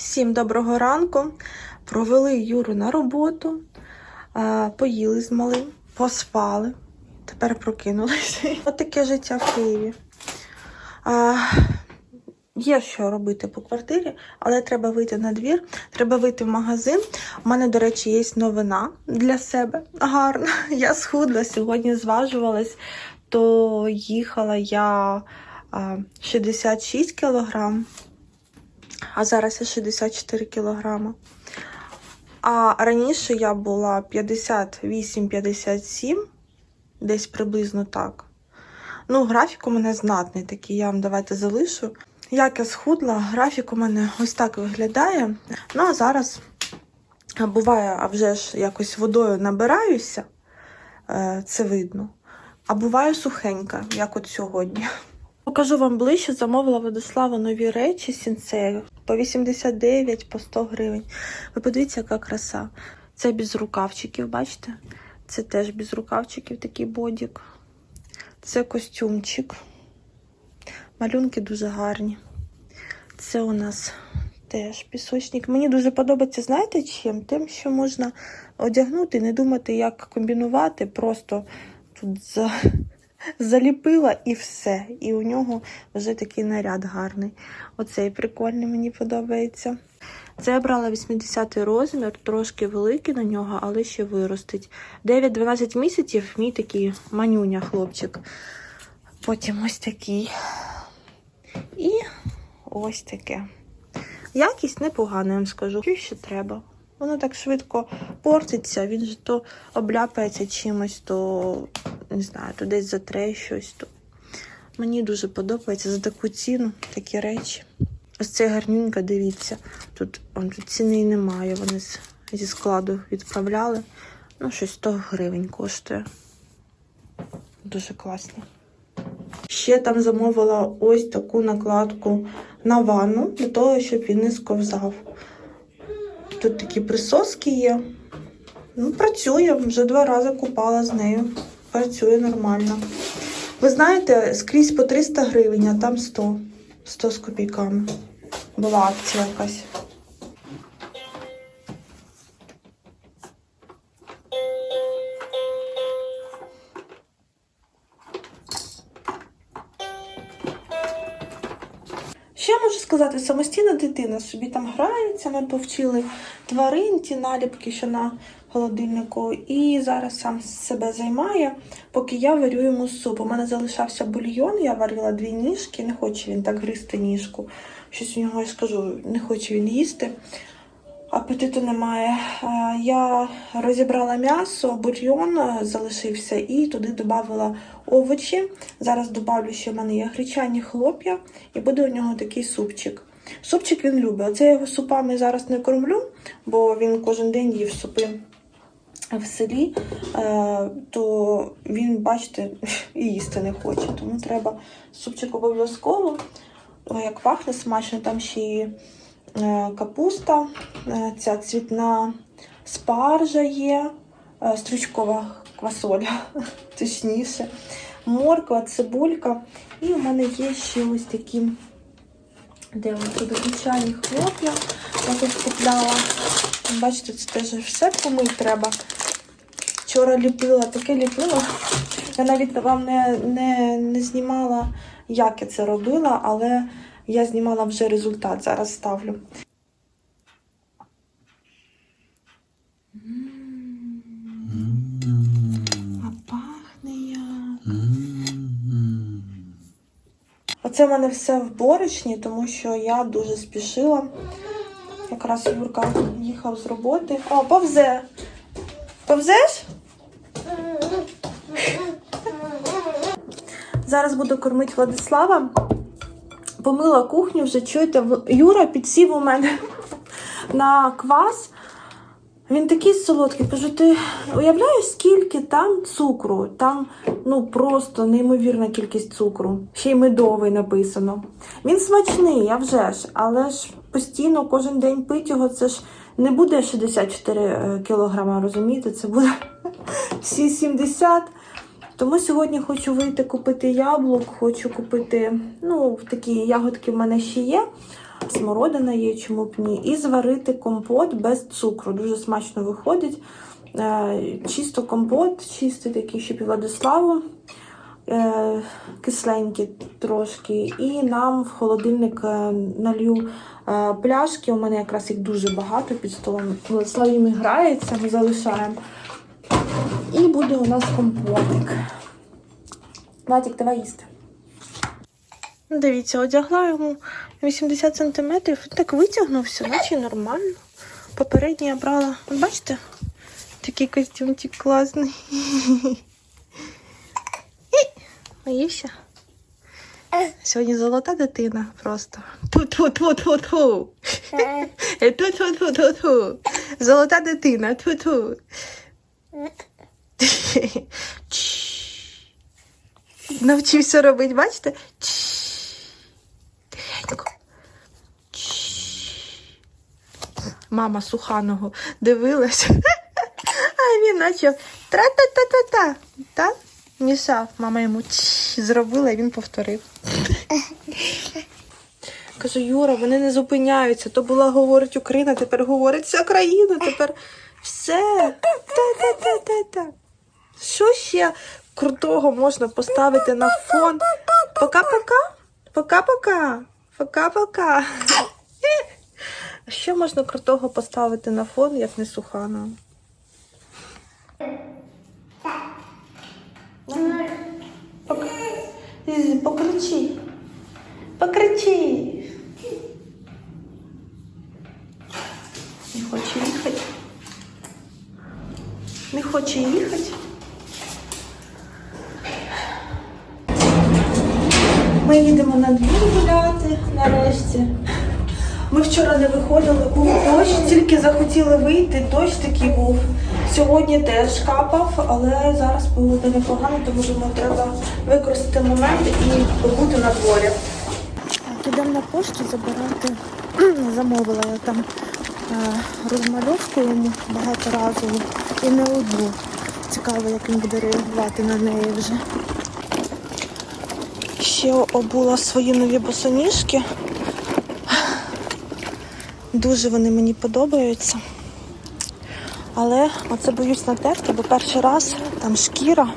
Всім доброго ранку. Провели Юру на роботу, поїли з малим, поспали. Тепер прокинулися. От таке життя в Києві. Є що робити по квартирі, але треба вийти на двір, треба вийти в магазин. У мене, до речі, є новина для себе. Гарна. Я схудла сьогодні, зважувалась, то їхала я е, 66 кілограм а зараз я 64 кілограма. А раніше я була 58-57, десь приблизно так. Ну, графік у мене знатний такий, я вам давайте залишу. Як я схудла, графік у мене ось так виглядає. Ну, а зараз буває, а вже ж якось водою набираюся, е, це видно. А буває сухенька, як от сьогодні. Покажу вам ближче, замовила Владислава нові речі сінцею по 89, по 100 гривень. Ви подивіться, яка краса. Це без рукавчиків, бачите? Це теж без рукавчиків такий бодік. Це костюмчик. Малюнки дуже гарні. Це у нас теж пісочник. Мені дуже подобається, знаєте чим? Тим, що можна одягнути, не думати, як комбінувати. Просто тут за заліпила і все. І у нього вже такий наряд гарний. Оцей прикольний, мені подобається. Це я брала 80 розмір, трошки великий на нього, але ще виростить. 9-12 місяців мій такий манюня хлопчик. Потім ось такий. І ось таке. Якість непогана, я вам скажу. Що ще треба? Воно так швидко портиться, він же то обляпається чимось, то не знаю, то десь затре щось. То... Мені дуже подобається за таку ціну такі речі. Ось це гарнюнька, дивіться. Тут, он, тут ціни немає. Вони зі складу відправляли. Ну, щось 100 гривень коштує. Дуже класно. Ще там замовила ось таку накладку на ванну, для того, щоб він не сковзав. Тут такі присоски є. Ну, працює, вже два рази купала з нею. Працює нормально. Ви знаєте, скрізь по 300 гривень, а там 100. 100 з копійками. Була акція якась. Сказати? Самостійна дитина собі там грається, ми повчили тварин, ті наліпки, що на холодильнику, і зараз сам себе займає, поки я варю йому суп. У мене залишався бульйон, я варила дві ніжки, не хоче він так гризти ніжку. Щось у нього я скажу, не хоче він їсти. Апетиту немає. Е, Я розібрала м'ясо, бульйон е, залишився і туди додавала овочі. Зараз додавлю, що в мене є гречані хлоп'я, і буде у нього такий супчик. Супчик він любить. Оце я його супами зараз не кормлю, бо він кожен день їв супи в селі, е, то він, бачите, і їсти не хоче. Тому треба супчик обов'язково. Як пахне смачно, там ще і капуста, е, ця цвітна спаржа є, е, стручкова квасоля, точніше, морква, цибулька. І у мене є ще ось такі, де тут звичайні хлоп'я. Я тут купляла. Бачите, це теж все помить треба. Вчора ліпила, таке ліпила. Я навіть вам не, не, не знімала, як я це робила, але я знімала вже результат, зараз ставлю. А пахне як. Оце в мене все в борошні, тому що я дуже спішила. Якраз Юрка їхав з роботи. О, повзе. Повзеш? Зараз буду кормити Владислава. Помила кухню, вже чуєте, Юра підсів у мене на квас. Він такий солодкий. Кажу, ти уявляєш, скільки там цукру? Там ну просто неймовірна кількість цукру. Ще й медовий написано. Він смачний, а вже ж, але ж постійно кожен день пити його, це ж не буде 64 е, кілограма, розумієте? Це буде всі 70. Тому сьогодні хочу вийти купити яблук, хочу купити, ну, такі ягодки в мене ще є. смородина є, чому б ні. І зварити компот без цукру. Дуже смачно виходить. Е, Чисто компот, чистий такий, щоб і Владиславу. Е, Кисленький трошки. І нам в холодильник е, налью пляшки. У мене якраз їх дуже багато під столом. Владислав їм грається, ми залишаємо. І буде у нас компотик. Владик, давай їсти. Дивіться, одягла йому 80 см, так витягнувся, наче нормально. Попередній я брала, бачите, такий костюмчик класний. Боїшся? Сьогодні золота дитина просто. Ту-ту-ту-ту-ту. Ту-ту-ту-ту-ту. Золота дитина. Ту-ту. Навчився робити, бачите? Тихенько. Мама суханого дивилась, а він наче тра-та-та-та-та. Та? Мішав. Мама йому зробила, і він повторив. Кажу, Юра, вони не зупиняються. То була говорить Україна, тепер говорить вся країна, тепер все. Та-та-та-та-та. Що ще крутого можна поставити на фон? Пока-пока. Пока-пока. Пока-пока. Що можна крутого поставити на фон, як не сухана? Покричи. Покричи. Не хоче їхати. Не хоче їхати. Ми їдемо на двір гуляти нарешті. Ми вчора не виходили, був дощ, тільки захотіли вийти, дощ такий був. Сьогодні теж капав, але зараз погода непогана, тому думаю, треба використати момент і побути на дворі. Підемо на пошту забирати. Замовила я там е, розмальовку йому багаторазову і не одну. Цікаво, як він буде реагувати на неї вже. Ще обула свої нові босоніжки. Дуже вони мені подобаються. Але оце боюсь натерти, бо перший раз там шкіра.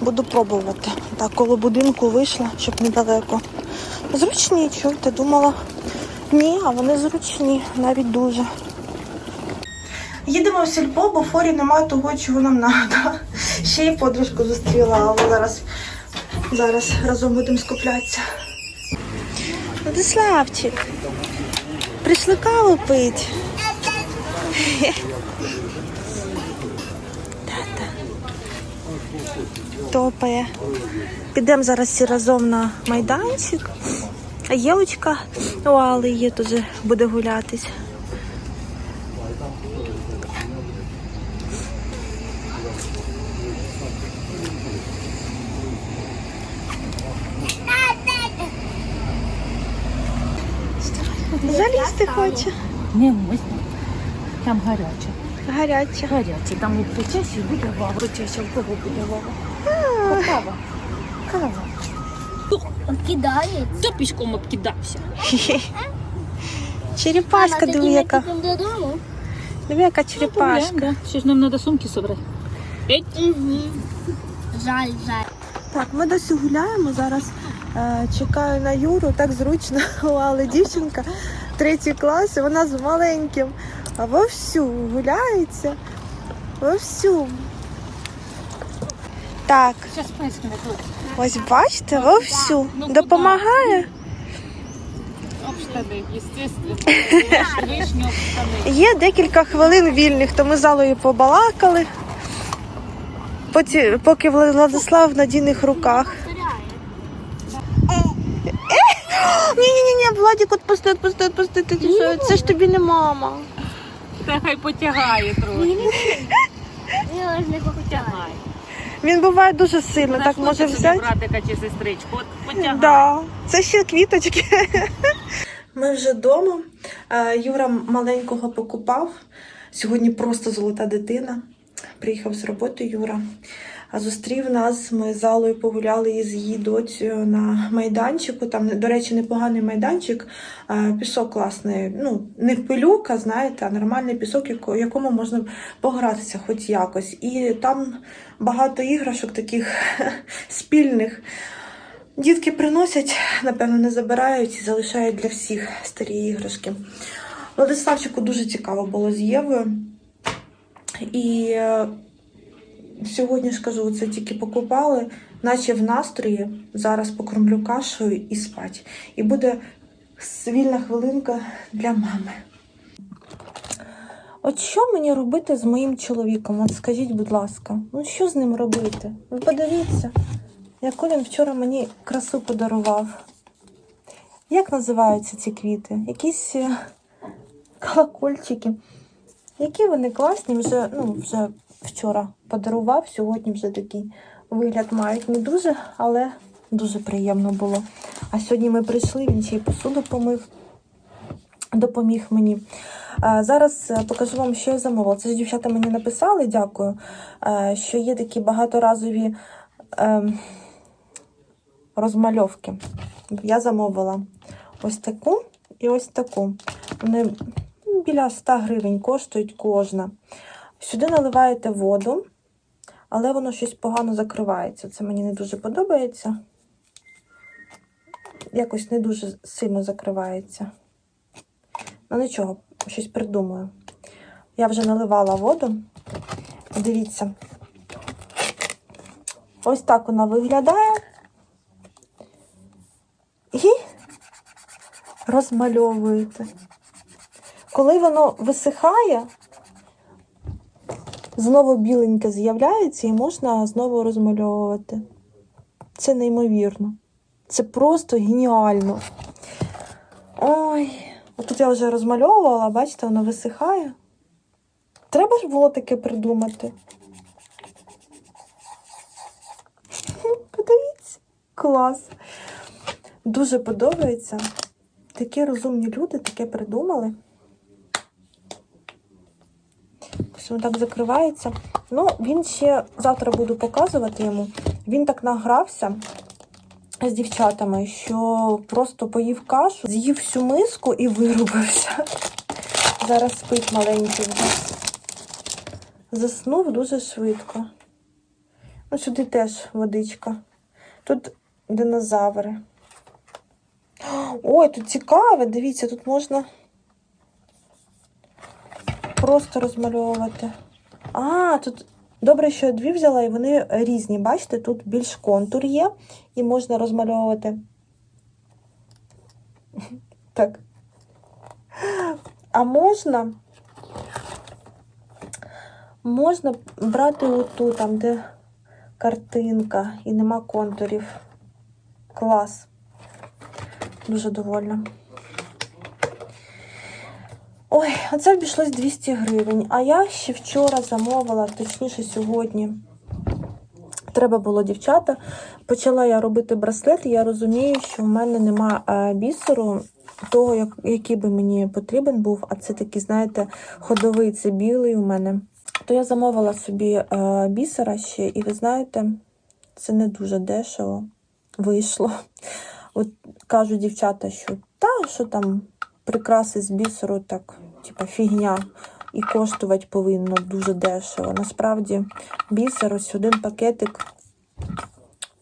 Буду пробувати. Так, коло будинку вийшла, щоб недалеко. Зручні, чуєте, думала. Ні, а вони зручні, навіть дуже. Їдемо в сільпо, бо форі немає того, чого нам треба. Ще й подружку зустріла, але зараз, зараз разом будемо скуплятися. Владиславчик, прийшли каву пить. Тата. Топає. Підемо зараз всі разом на майданчик. А Євочка у Али є тут буде гулятись. Залізти хоче. Не ось. Там гаряче. Гаряче. Гаряче. Там у часі буде вага. У часі в кого буде вага? Кава. Кава. Кидає. Хто пішком обкидався? Черепашка, диви яка. Диви, яка черепашка. Да. Ще ж нам треба сумки собрати. Жаль, жаль. Так, ми досі гуляємо зараз. Е, чекаю на Юру, так зручно. Але дівчинка третій клас, і вона з маленьким. А вовсю гуляється. Вовсю. Так, ось бачите, вовсю. Ну. Допомагає. Естественно. Вишню об штани. Є декілька хвилин вільних, то ми з Алою побалакали. Поті- Поки Владислав в надійних руках. Ні-ні-ні, Владик, отпусти, отпусти, отпусти. Ти що? Це ж тобі не мама. Та хай потягає трохи. Потягай. Він буває дуже сильно, так може собі взяти. братика чи сестричку. От потягай. Да, це ще квіточки. Ми вже вдома. Е, Юра маленького покупав. Сьогодні просто золота дитина. Приїхав з роботи Юра. а зустрів нас. Ми з залою погуляли із її доцею на майданчику. Там, до речі, непоганий майданчик, пісок класний. Ну, не пилюка, знаєте, а нормальний пісок, яко- якому можна погратися хоч якось. І там багато іграшок таких спільних. Дітки приносять, напевно, не забирають і залишають для всіх старі іграшки. Владиславчику дуже цікаво було з Євою. І е, сьогодні ж кажу, це тільки покупали, наче в настрої. Зараз покормлю кашею і спать. І буде вільна хвилинка для мами. От що мені робити з моїм чоловіком? От скажіть, будь ласка, ну що з ним робити? Ви подивіться, яку він вчора мені красу подарував. Як називаються ці квіти? Якісь е, колокольчики. Які вони класні, вже, ну, вже вчора подарував, сьогодні вже такий вигляд мають. Не дуже, але дуже приємно було. А сьогодні ми прийшли, він ще й посуду помив, допоміг мені. Зараз е, покажу вам, що я замовила. Це ж дівчата мені написали, дякую, е, що є такі багаторазові ем, розмальовки. Я замовила ось таку і ось таку. Вони біля 100 гривень коштують кожна. Сюди наливаєте воду, але воно щось погано закривається. Це мені не дуже подобається. Якось не дуже сильно закривається. Ну нічого, щось придумаю. Я вже наливала воду. Дивіться. Ось так вона виглядає. І розмальовуєте. Коли воно висихає, знову біленьке з'являється і можна знову розмальовувати. Це неймовірно. Це просто геніально. Ой, отут я вже розмальовувала, бачите, воно висихає. Треба ж було таке придумати. Подивіться, клас. Дуже подобається. Такі розумні люди таке придумали. Він так закривається. Ну, він ще завтра буду показувати йому. Він так награвся з дівчатами, що просто поїв кашу, з'їв всю миску і вирубився. Зараз спить маленький. Заснув дуже швидко. Ну, сюди теж водичка. Тут динозаври. Ой, тут цікаве, дивіться, тут можна просто розмальовувати. А, тут добре, що я дві взяла, і вони різні. Бачите, тут більш контур є, і можна розмальовувати. Так. А можна. Можна брати оту, там, де картинка і нема контурів. Клас. Дуже довольна. Ой, а це обійшлось 200 гривень. А я ще вчора замовила, точніше сьогодні. Треба було дівчата. Почала я робити браслет, і я розумію, що в мене нема е, бісеру, того, як, який би мені потрібен був. А це такий, знаєте, ходовий, це білий у мене. То я замовила собі е, бісера ще, і ви знаєте, це не дуже дешево вийшло. От кажуть дівчата, що та, що там прикраси з бісеру, так, типа фігня, і коштувати повинно дуже дешево. Насправді, бісер, ось один пакетик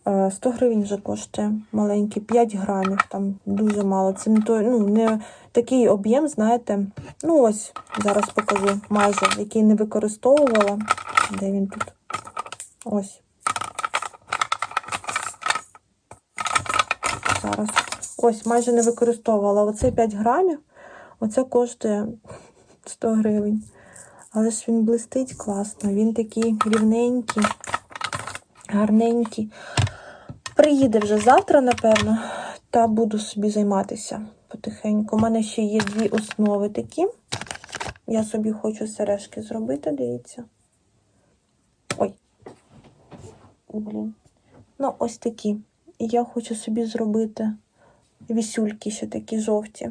е, 100 гривень вже коштує маленький, 5 грамів, там дуже мало. Це не той, ну, не такий об'єм, знаєте. Ну, ось, зараз покажу майже, який не використовувала. Де він тут? Ось. Зараз. Ось, майже не використовувала. Оце 5 грамів. Оце коштує 100 гривень. Але ж він блистить класно. Він такий рівненький, гарненький. Приїде вже завтра, напевно, та буду собі займатися потихеньку. У мене ще є дві основи такі. Я собі хочу сережки зробити, дивіться. Ой. Блін. Ну, ось такі. І я хочу собі зробити вісюльки ще такі жовті.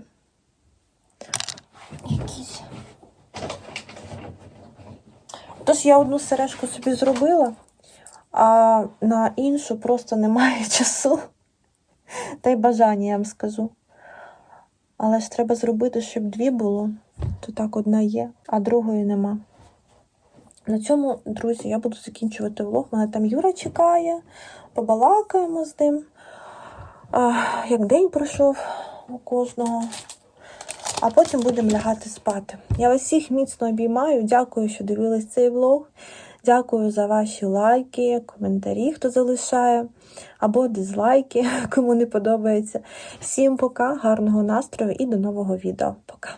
Якісь. Тож я одну сережку собі зробила, а на іншу просто немає часу. Та й бажання, я вам скажу. Але ж треба зробити, щоб дві було. То так одна є, а другої нема. На цьому, друзі, я буду закінчувати влог. Мене там Юра чекає, побалакаємо з ним. Як день пройшов у кожного. А потім будемо лягати спати. Я вас всіх міцно обіймаю. Дякую, що дивились цей влог. Дякую за ваші лайки, коментарі, хто залишає, або дизлайки, кому не подобається. Всім пока, гарного настрою і до нового відео. Пока.